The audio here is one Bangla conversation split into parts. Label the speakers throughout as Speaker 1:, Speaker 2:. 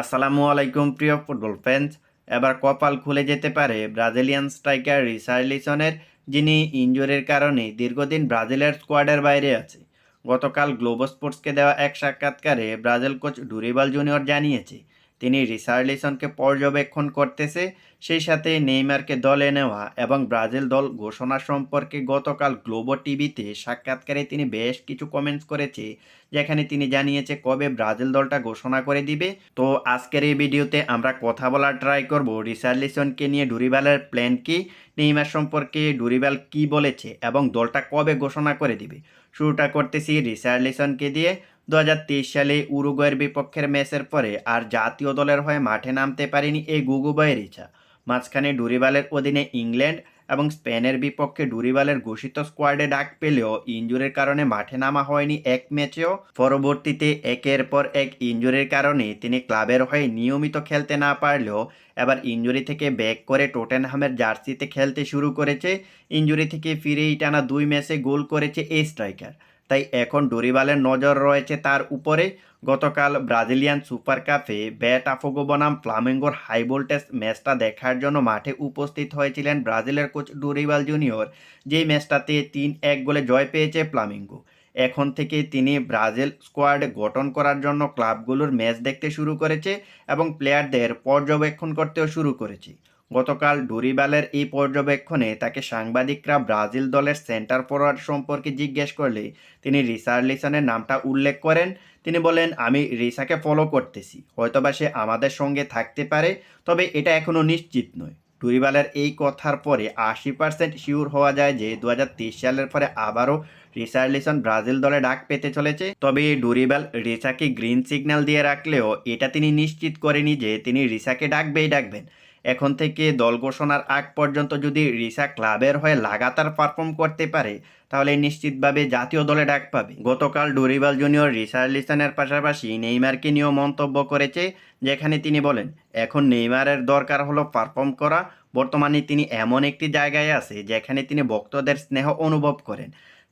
Speaker 1: আসসালামু আলাইকুম, প্রিয় ফুটবল ফ্যান্স এবার কপাল খুলে যেতে পারে ব্রাজিলিয়ান স্ট্রাইকার রিসার্লিসনের, যিনি ইঞ্জুরির কারণে দীর্ঘদিন ব্রাজিলের স্কোয়াডের বাইরে আছে। গতকাল গ্লোবো স্পোর্টসকে দেওয়া এক সাক্ষাৎকারে ব্রাজিল কোচ ডুরিবাল জুনিয়র জানিয়েছে তিনি রিসার্লিসনকে পর্যবেক্ষণ করতেছে, সেই সাথে নেইমারকে দলে নেওয়া এবং ব্রাজিল দল ঘোষণা সম্পর্কে গতকাল গ্লোবো টিভিতে সাক্ষাৎকারে তিনি বেশ কিছু কমেন্টস করেছে, যেখানে তিনি জানিয়েছে কবে ব্রাজিল দলটা ঘোষণা করে দিবে। তো আজকের এই ভিডিওতে আমরা কথা বলার ট্রাই করব রিসার্লিসনকে নিয়ে ডুরিবালের প্ল্যান কি, নেইমার সম্পর্কে ডুরিবাল কি বলেছে এবং দলটা কবে ঘোষণা করে দিবে। শুরুটা করতেছি রিসার্লিসনকে দিয়ে। দু হাজার তেইশ সালে উরুগুয়ের বিপক্ষের ম্যাচের পরে আর জাতীয় দলের হয়ে মাঠে নামতে পারেনি এই গুগুবয়ের ইচ্ছা মাঝখানে ডুরিবালের অধীনে ইংল্যান্ড এবং স্পেনের বিপক্ষে ডুরিবালের ঘোষিত স্কোয়াডে ডাক পেলেও ইঞ্জুরির কারণে মাঠে নামা হয়নি এক ম্যাচেও। পরবর্তীতে একের পর এক ইঞ্জুরির কারণে তিনি ক্লাবের হয়ে নিয়মিত খেলতে না পারলেও এবার ইঞ্জুরি থেকে ব্যাক করে টোটেনহামের জার্সিতে খেলতে শুরু করেছে। ইঞ্জুরি থেকে ফিরেই টানা দুই ম্যাচে গোল করেছে এই স্ট্রাইকার। তাই এখন ডোরিবালের নজর রয়েছে তার উপরে। গতকাল ব্রাজিলিয়ান সুপার কাপে ব্যাট আফোগো বনাম ফ্লামেঙ্গোর হাই ভোল্টেজ ম্যাচটা দেখার জন্য মাঠে উপস্থিত হয়েছিলেন ব্রাজিলের কোচ ডোরিবাল জুনিয়র। যেই ম্যাচটাতে তিন এক গোলে জয় পেয়েছে ফ্লামেঙ্গো। এখন থেকে তিনি ব্রাজিল স্কোয়াড গঠন করার জন্য ক্লাবগুলোর ম্যাচ দেখতে শুরু করেছে এবং প্লেয়ারদের পর্যবেক্ষণ করতেও শুরু করেছে। গতকাল ডুরিবালের এই পর্যবেক্ষণে তাকে সাংবাদিকরা ব্রাজিল দলের সেন্টার ফরওয়ার্ড সম্পর্কে জিজ্ঞেস করলে তিনি রিসার্লিসনের নামটা উল্লেখ করেন। তিনি বলেন, আমি রিসাকে ফলো করতেছি। হয়তোবা সে আমাদের সঙ্গে থাকতে পারে, তবে এটা এখনও নিশ্চিত নয়। ডুরিবালের এই কথার পরে আশি পার্সেন্ট শিওর হওয়া যায় যে দু হাজার তেইশ সালের পরে আবারও রিসার্লিসন ব্রাজিল দলে ডাক পেতে চলেছে। তবে ডুরিবাল রিসাকে গ্রিন সিগন্যাল দিয়ে রাখলেও এটা তিনি নিশ্চিত করেনি যে তিনি রিসাকে ডাকবেই ডাকবেন। এখন থেকে দল ঘোষণার আগ পর্যন্ত যদি রিসা ক্লাবের হয়ে লাগাতার পারফর্ম করতে পারে, তাহলে নিশ্চিতভাবে জাতীয় দলে ডাক পাবে। গতকাল ডুরিবাল জুনিয়র রিসা রিসার্লিসনের পাশাপাশি নেইমারকে নিয়েও মন্তব্য করেছে, যেখানে তিনি বলেন, এখন নেইমারের দরকার হলো পারফর্ম করা। বর্তমানে তিনি এমন একটি জায়গায় আছে, যেখানে তিনি ভক্তদের স্নেহ অনুভব করেন।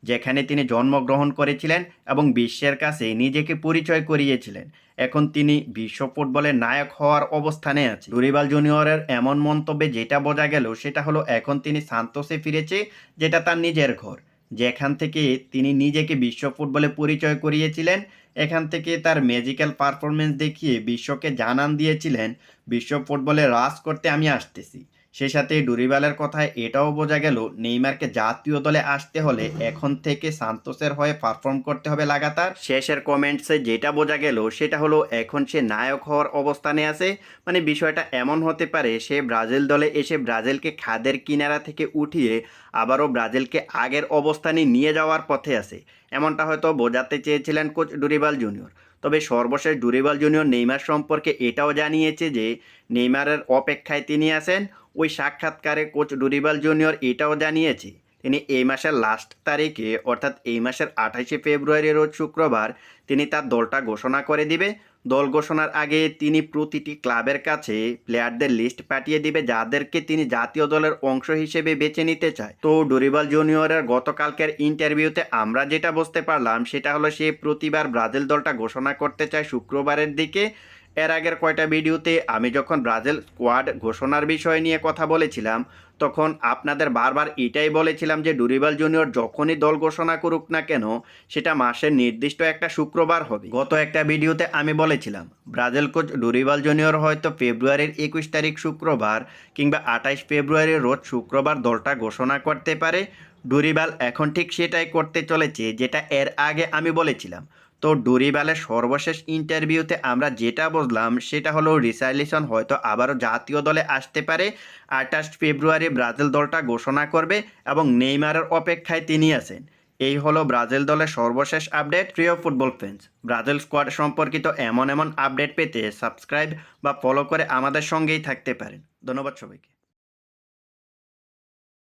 Speaker 1: যেখানে তিনি জন্মগ্রহণ করেছিলেন এবং বিশ্বের কাছে নিজেকে পরিচয় করিয়েছিলেন। এখন তিনি বিশ্ব ফুটবলের নায়ক হওয়ার অবস্থানে আছে ডুরিবাল জুনিয়রের এমন মন্তব্যে যেটা বোঝা গেল, সেটা হলো এখন তিনি সান্তোসে ফিরেছে, যেটা তার নিজের ঘর। যেখান থেকে তিনি নিজেকে বিশ্ব ফুটবলে পরিচয় করিয়েছিলেন, এখান থেকে তার ম্যাজিক্যাল পারফরমেন্স দেখিয়ে বিশ্বকে জানান দিয়েছিলেন, বিশ্ব ফুটবলে রাজ করতে আমি আসতেছি। সে সাথে ডুরিবালের কথায় এটাও বোঝা গেল, নেইমারকে জাতীয় দলে আসতে হলে এখন থেকে সান্তোসের হয়ে পারফর্ম করতে হবে লাগাতার। শেষের কমেন্টসে যেটা বোঝা গেল, সেটা হলো এখন সে নায়ক হওয়ার অবস্থানে আছে। মানে বিষয়টা এমন হতে পারে, সে ব্রাজিল দলে এসে ব্রাজিলকে খাদের কিনারা থেকে উঠিয়ে আবারও ব্রাজিলকে আগের অবস্থানে নিয়ে যাওয়ার পথে আছে। এমনটা হয়তো বোঝাতে চেয়েছিলেন কোচ ডুরিবাল জুনিয়র। তবে সর্বশেষ ডুরিবাল জুনিয়র নেইমার সম্পর্কে এটাও জানিয়েছে যে, নেইমারের অপেক্ষায় তিনি আছেন। ওই সাক্ষাৎকারে কোচ ডুরিবাল জুনিয়র এটাও জানিয়েছে, তিনি এই মাসের লাস্ট তারিখে, অর্থাৎ এই মাসের আঠাশে ফেব্রুয়ারি রোজ শুক্রবার, তিনি তার দলটা ঘোষণা করে দিবে। দল ঘোষণার আগে তিনি প্রতিটি ক্লাবের কাছে প্লেয়ারদের লিস্ট পাঠিয়ে দিবে যাদেরকে তিনি জাতীয় দলের অংশ হিসেবে বেছে নিতে চায়। তো ডোরিবাল জুনিয়রের গতকালকের ইন্টারভিউতে আমরা যেটা বুঝতে পারলাম সেটা হলো সে প্রতিবার ব্রাজিল দলটা ঘোষণা করতে চায় শুক্রবারের দিকে। এর আগের কয়টা ভিডিওতে আমি যখন ব্রাজিল স্কোয়াড ঘোষণার বিষয় নিয়ে কথা বলেছিলাম, তখন আপনাদের বারবার এটাই বলেছিলাম যে ডুরিবাল জুনিয়র যখনই দল ঘোষণা করুক না কেন, সেটা মাসের নির্দিষ্ট একটা শুক্রবার হবে। গত একটা ভিডিওতে আমি বলেছিলাম, ব্রাজিল কোচ ডুরিবাল জুনিয়র হয়তো ফেব্রুয়ারির একুশ তারিখ শুক্রবার কিংবা আঠাইশ ফেব্রুয়ারির রোজ শুক্রবার দলটা ঘোষণা করতে পারে। ডুরিবাল এখন ঠিক সেটাই করতে চলেছে, যেটা এর আগে আমি বলেছিলাম। তো ডুরিবালের সর্বশেষ ইন্টারভিউতে আমরা যেটা বুঝলাম, সেটা হলো রিসাইলিসন হয়তো আবারও জাতীয় দলে আসতে পারে। আঠাশ ফেব্রুয়ারি ব্রাজিল দলটা ঘোষণা করবে এবং নেইমারের অপেক্ষায় তিনি আছেন। এই হলো ব্রাজিল দলের সর্বশেষ আপডেট। প্রিয় ফুটবল ফ্যান্স ব্রাজিল স্কোয়াড সম্পর্কিত এমন এমন আপডেট পেতে সাবস্ক্রাইব বা ফলো করে আমাদের সঙ্গেই থাকতে পারেন। ধন্যবাদ সবাইকে।